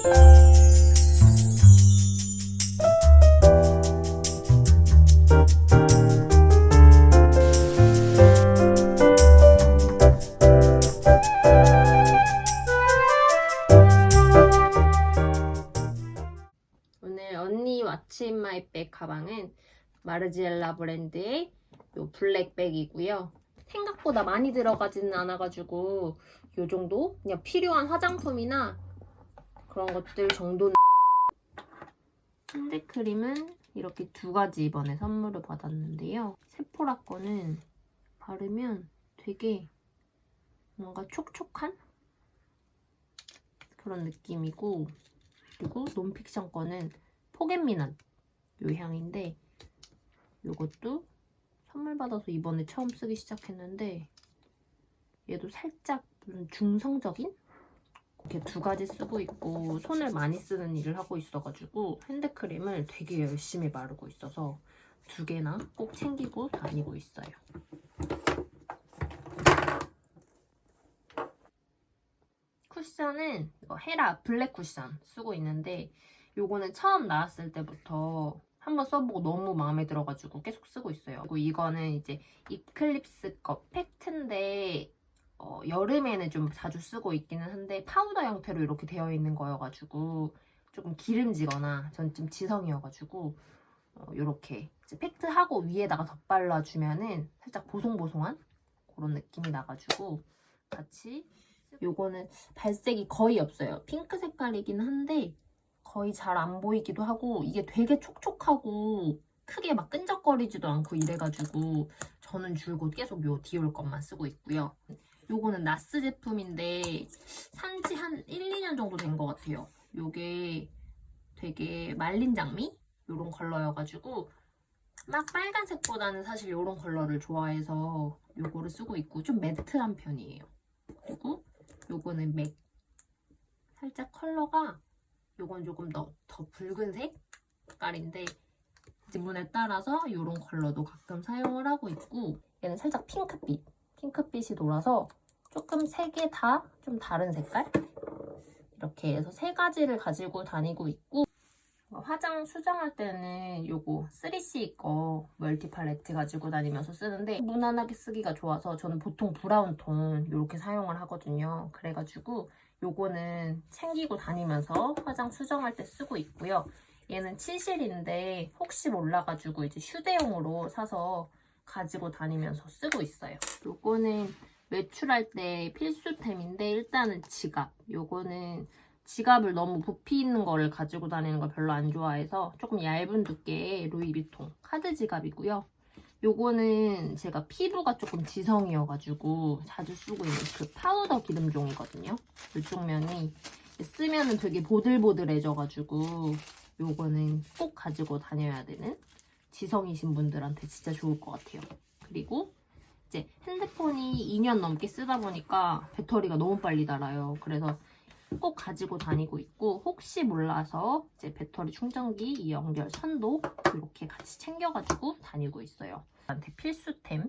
오늘 언니 왓츠 인 마이 백 가방은 마르지엘라 브랜드의 요 블랙백이고요. 생각보다 많이 들어가지는 않아가지고 요 정도 그냥 필요한 화장품이나 그런 것들 정도는 핸드크림은 이렇게 두 가지 이번에 선물을 받았는데요. 세포라 거는 바르면 되게 뭔가 촉촉한 그런 느낌이고 그리고 논픽션 거는 포겟미난 요 향인데 요것도 선물 받아서 이번에 처음 쓰기 시작했는데 얘도 살짝 무슨 중성적인 이렇게 두 가지 쓰고 있고 손을 많이 쓰는 일을 하고 있어가지고 핸드크림을 되게 열심히 바르고 있어서 두 개나 꼭 챙기고 다니고 있어요. 쿠션은 이거 헤라 블랙 쿠션 쓰고 있는데 요거는 처음 나왔을 때부터 한번 써보고 너무 마음에 들어가지고 계속 쓰고 있어요. 그리고 이거는 이제 이클립스 거 팩트인데 어, 여름에는 좀 자주 쓰고 있기는 한데 파우더 형태로 이렇게 되어 있는 거여가지고 조금 기름지거나 전 좀 지성이어가지고 어, 이렇게 팩트하고 위에다가 덧발라주면은 살짝 보송보송한 그런 느낌이 나가지고 같이 요거는 발색이 거의 없어요. 핑크 색깔이긴 한데 거의 잘 안 보이기도 하고 이게 되게 촉촉하고 크게 막 끈적거리지도 않고 이래가지고 저는 줄곧 계속 요 디올 것만 쓰고 있고요. 요거는 나스 제품인데 산지 한 1, 2년 정도 된 것 같아요. 요게 되게 말린 장미? 요런 컬러여가지고 막 빨간색보다는 사실 요런 컬러를 좋아해서 요거를 쓰고 있고 좀 매트한 편이에요. 그리고 요거는 맥 살짝 컬러가 요건 조금 더, 더 붉은 색 깔인데 지문에 따라서 이런 컬러도 가끔 사용을 하고 있고 얘는 살짝 핑크빛 핑크빛이 돌아서 조금 세 개 다 좀 다른 색깔 이렇게 해서 세 가지를 가지고 다니고 있고 어, 화장 수정할 때는 요거 3C 거 멀티 팔레트 가지고 다니면서 쓰는데 무난하게 쓰기가 좋아서 저는 보통 브라운 톤 이렇게 사용을 하거든요. 그래가지고 요거는 챙기고 다니면서 화장 수정할 때 쓰고 있고요. 얘는 치실인데 혹시 몰라가지고 이제 휴대용으로 사서 가지고 다니면서 쓰고 있어요. 요거는 외출할 때 필수템인데 일단은 지갑. 요거는 지갑을 너무 부피 있는 거를 가지고 다니는 걸 별로 안 좋아해서 조금 얇은 두께의 루이비통 카드 지갑이고요. 요거는 제가 피부가 조금 지성이어가지고 자주 쓰고 있는 그 파우더 기름종이거든요. 이쪽 면이 쓰면은 되게 보들보들해져가지고 요거는 꼭 가지고 다녀야 되는 지성이신 분들한테 진짜 좋을 것 같아요. 그리고 이제 핸드폰이 2년 넘게 쓰다 보니까 배터리가 너무 빨리 닳아요. 그래서 꼭 가지고 다니고 있고 혹시 몰라서 이제 배터리 충전기 연결 선도 이렇게 같이 챙겨가지고 다니고 있어요. 저한테 필수템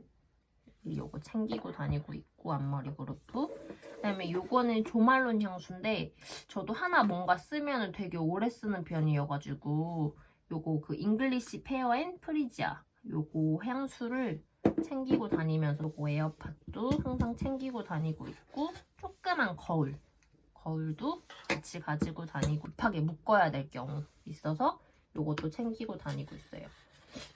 요거 챙기고 다니고 있고 앞머리 그룹도 그다음에 요거는 조말론 향수인데 저도 하나 뭔가 쓰면 되게 오래 쓰는 편이어가지고 요거 그 잉글리시 페어 앤 프리지아 요거 향수를 챙기고 다니면서 요거 에어팟도 항상 챙기고 다니고 있고 조그만 거울 거울도 같이 가지고 다니고 급하게 묶어야 될 경우 있어서 요것도 챙기고 다니고 있어요.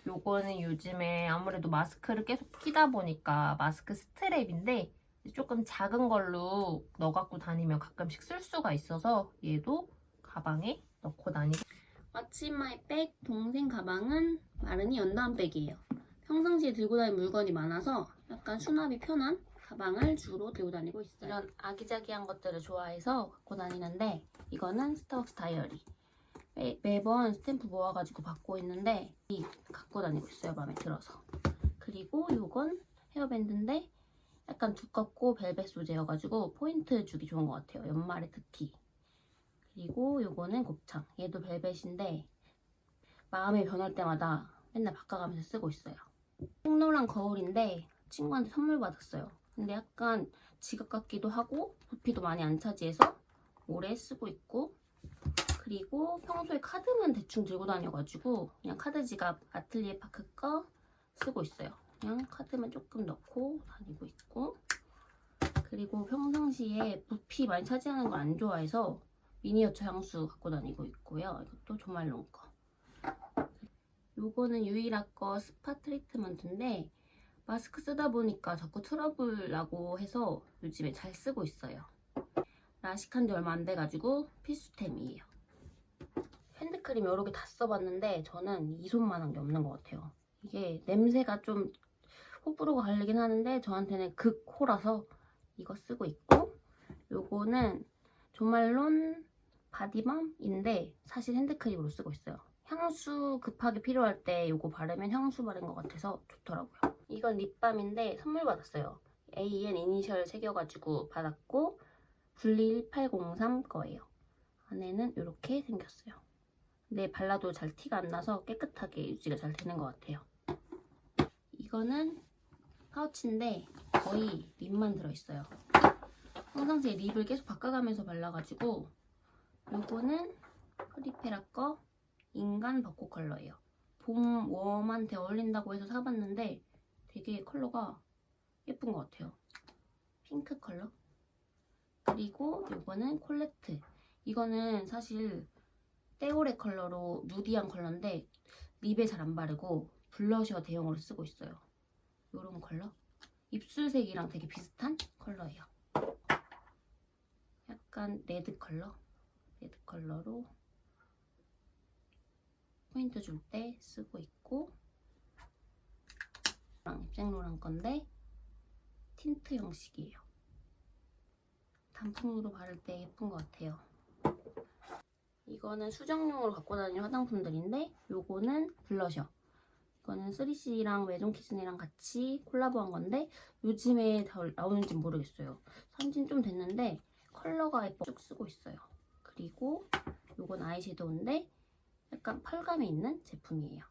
요거는 요즘에 아무래도 마스크를 계속 끼다 보니까 마스크 스트랩인데 조금 작은 걸로 넣어 갖고 다니면 가끔씩 쓸 수가 있어서 얘도 가방에 넣고 다니고 마치마이 백 동생 가방은 마르니 연다운 백이에요. 평상시에 들고 다니는 물건이 많아서 약간 수납이 편한 가방을 주로 들고 다니고 있어요. 이런 아기자기한 것들을 좋아해서 갖고 다니는데 이거는 스타벅스 다이어리. 매, 매번 스탬프 모아가지고 받고 있는데 이 갖고 다니고 있어요. 마음에 들어서. 그리고 이건 헤어밴드인데 약간 두껍고 벨벳 소재여가지고 포인트 주기 좋은 것 같아요. 연말에 특히. 그리고 요거는 곱창. 얘도 벨벳인데 마음이 변할 때마다 맨날 바꿔가면서 쓰고 있어요. 흑노란 거울인데 친구한테 선물 받았어요. 근데 약간 지갑 같기도 하고 부피도 많이 안 차지해서 오래 쓰고 있고 그리고 평소에 카드만 대충 들고 다녀가지고 그냥 카드 지갑 아틀리에 파크 거 쓰고 있어요. 그냥 카드만 조금 넣고 다니고 있고 그리고 평상시에 부피 많이 차지하는 걸 안 좋아해서 미니어처 향수 갖고 다니고 있고요. 이것도 조말론 거. 요거는 유이라 거 스파 트리트먼트인데 마스크 쓰다 보니까 자꾸 트러블 나고 해서 요즘에 잘 쓰고 있어요. 라식한 지 얼마 안 돼가지고 필수템이에요. 핸드크림 개다 써봤는데 저는 이 손만한 게 없는 것 같아요. 이게 냄새가 좀 호불호가 갈리긴 하는데 저한테는 극호라서 이거 쓰고 있고 요거는 조말론 바디밤인데 사실 핸드크림으로 쓰고 있어요. 향수 급하게 필요할 때 요거 바르면 향수 바른 것 같아서 좋더라고요. 이건 립밤인데 선물 받았어요. AN 이니셜 새겨가지고 받았고 분리 1803 거예요. 안에는 이렇게 생겼어요. 근데 발라도 잘 티가 안 나서 깨끗하게 유지가 잘 되는 것 같아요. 이거는 파우치인데 거의 립만 들어있어요. 평상시에 립을 계속 바꿔가면서 발라가지고 요거는 프리페라 거 인간 벚꽃 컬러예요. 봄 웜한테 어울린다고 해서 사봤는데 되게 컬러가 예쁜 것 같아요. 핑크 컬러. 그리고 요거는 콜레트. 이거는 사실 떼오레 컬러로 누디한 컬러인데 립에 잘 안 바르고 블러셔 대용으로 쓰고 있어요. 요런 컬러. 입술색이랑 되게 비슷한 컬러예요. 약간 레드 컬러. 레드 컬러로 포인트 줄 때 쓰고 있고 입생로랑 건데 틴트 형식이에요. 단품으로 바를 때 예쁜 것 같아요. 이거는 수정용으로 갖고 다니는 화장품들인데 요거는 블러셔. 이거는 3CE랑 메종키즈네랑 같이 콜라보한 건데 요즘에 다 나오는지 모르겠어요. 산지는 좀 됐는데 컬러가 예뻐 쭉 쓰고 있어요. 그리고 요건 아이섀도우인데 약간 펄감이 있는 제품이에요.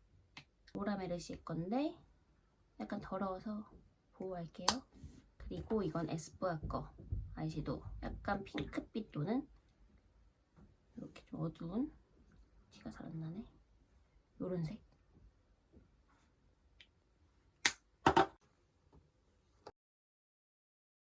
로라메르시 건데 약간 더러워서 보호할게요. 그리고 이건 에스쁘아 거 아이섀도우. 약간 핑크빛 도는 이렇게 좀 어두운 티가 잘 안 나네. 요런 색.